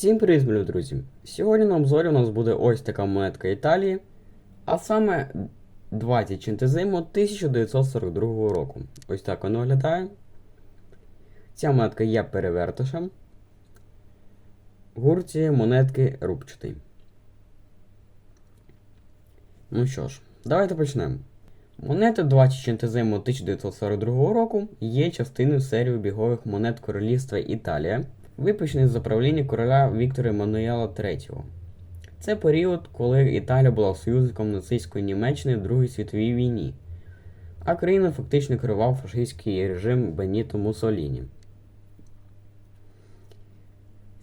Всім привіт, мої друзі! Сьогодні на обзорі у нас буде ось така монетка Італії, а саме 20 чентезиму 1942 року. Ось так воно виглядає. Ця монетка є перевертишем. Гурт цієї монетки рубчатий. Ну що ж, давайте почнемо. Монета 20 чентезиму 1942 року є частиною серії бігових монет Королівства Італія, випущених за правління короля Віктора Еммануела III. Це період, коли Італія була союзником нацистської Німеччини в Другій світовій війні, а країною фактично керував фашистський режим Беніто Муссоліні.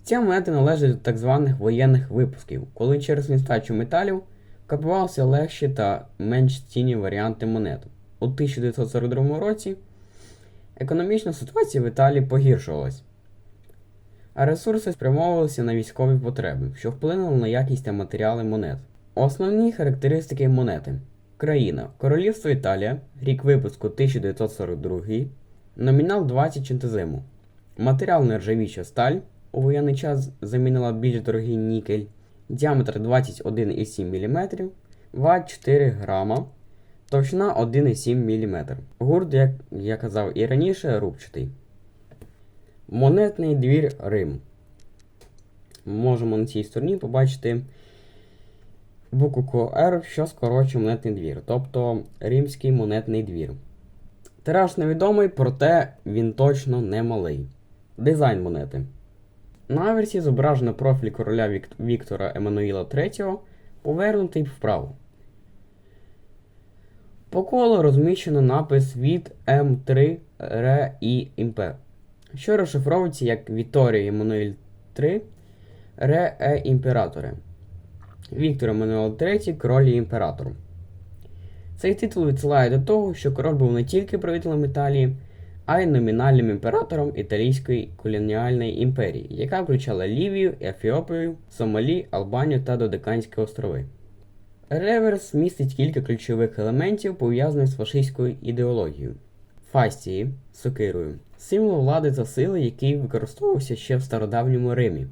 Ця монета належить до так званих воєнних випусків, коли через нестачу металів копувалися легші та менш цінні варіанти монет. У 1942 році економічна ситуація в Італії погіршувалась, а ресурси спрямовувалися на військові потреби, що вплинуло на якість та матеріали монет. Основні характеристики монети: країна Королівство Італія, рік випуску 1942, номінал 20 чентезиму, матеріал нержавіча сталь. У воєнний час замінила більш дорогий нікель, діаметр 21,7 мм, ваг 4 грама, товщина 1,7 мм. Гурт, як я казав і раніше, рубчатий. Монетний двір Рим. Можемо на цій стороні побачити букву R, що скорочує монетний двір, тобто Римський монетний двір. Тираж невідомий, проте він точно не малий. Дизайн монети. На аверсі зображено профіль короля Вік... Віктора Еммануїла III, повернутий вправо. По колу розміщено напис від М3 Ре і Імпер, що розшифровується як Вікторія Еммануїль III Ре Е Імператоре. Віктор Еммануїл III король і імператор. Цей титул відсилає до того, що король був не тільки правителем Італії, а й номінальним імператором Італійської колоніальної імперії, яка включала Лівію, Ефіопію, Сомалі, Албанію та Додеканські острови. Реверс містить кілька ключових елементів, пов'язаних з фашистською ідеологією. Фастії сокирою символ влади та сили, який використовувався ще в стародавньому Римі.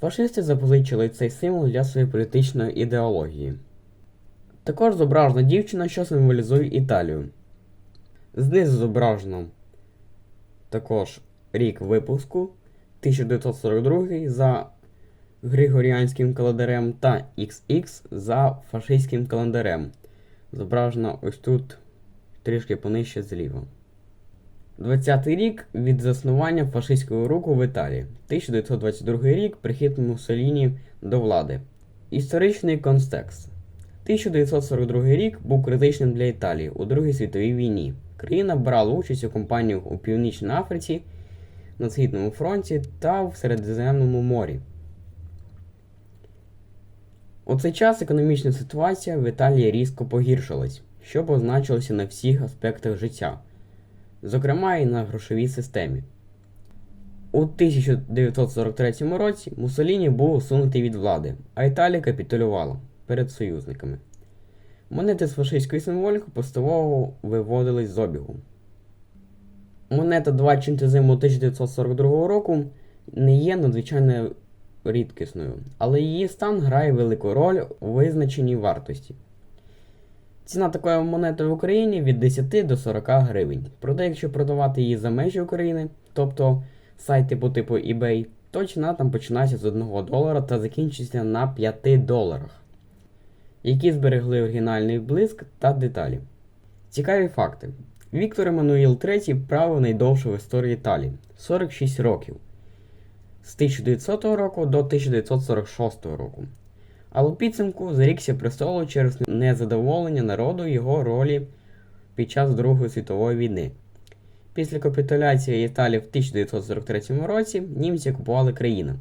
Фашисти запозичили цей символ для своєї політичної ідеології. Також зображена дівчина, що символізує Італію. Знизу зображено також рік випуску 1942 за Григоріанським календарем та XX за фашистським календарем. Зображено ось тут трішки понижче зліва. 20-й рік від заснування фашистського руху в Італії. 1922 рік прихід Муссоліні до влади. Історичний контекст. 1942 рік був критичним для Італії у Другій світовій війні. Країна брала участь у кампаніях у Північній Африці, на Східному фронті та в Середземному морі. У цей час економічна ситуація в Італії різко погіршилась, що позначилося на всіх аспектах життя, зокрема і на грошовій системі. У 1943 році Муссоліні був усунутий від влади, а Італія капітулювала перед союзниками. Монети з фашистською символікою поступово виводились з обігу. Монета 2 чентезиму 1942 року не є надзвичайно рідкісною, але її стан грає велику роль у визначенні вартості. Ціна такої монети в Україні від 10 до 40 гривень. Проте, якщо продавати її за межі України, тобто сайти по типу eBay, то ціна там починається з 1 долара та закінчується на 5 доларах які зберегли оригінальний блиск та деталі. Цікаві факти. Віктор Еммануїл III правив найдовше в історії Італії 46 років з 1900 року до 1946 року. Але у підсумку зарікся престолу через незадоволення народу його ролі під час Другої світової війни. Після капітуляції Італії в 1943 році німці окупували країну,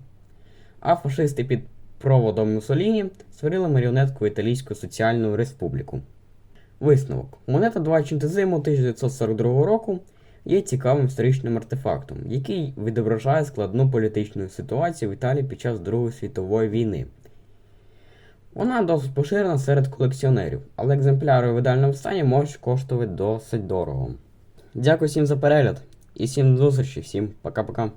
а фашисти під проводом Муссоліні створили маріонетку Італійську Соціальну Республіку. Висновок. Монета 2 чентезиму 1942 року є цікавим історичним артефактом, який відображає складну політичну ситуацію в Італії під час Другої світової війни. Вона досить поширена серед колекціонерів, але екземпляри у видальному стані можуть коштувати досить дорого. Дякую всім за перегляд і всім до зустрічі, всім пока-пока.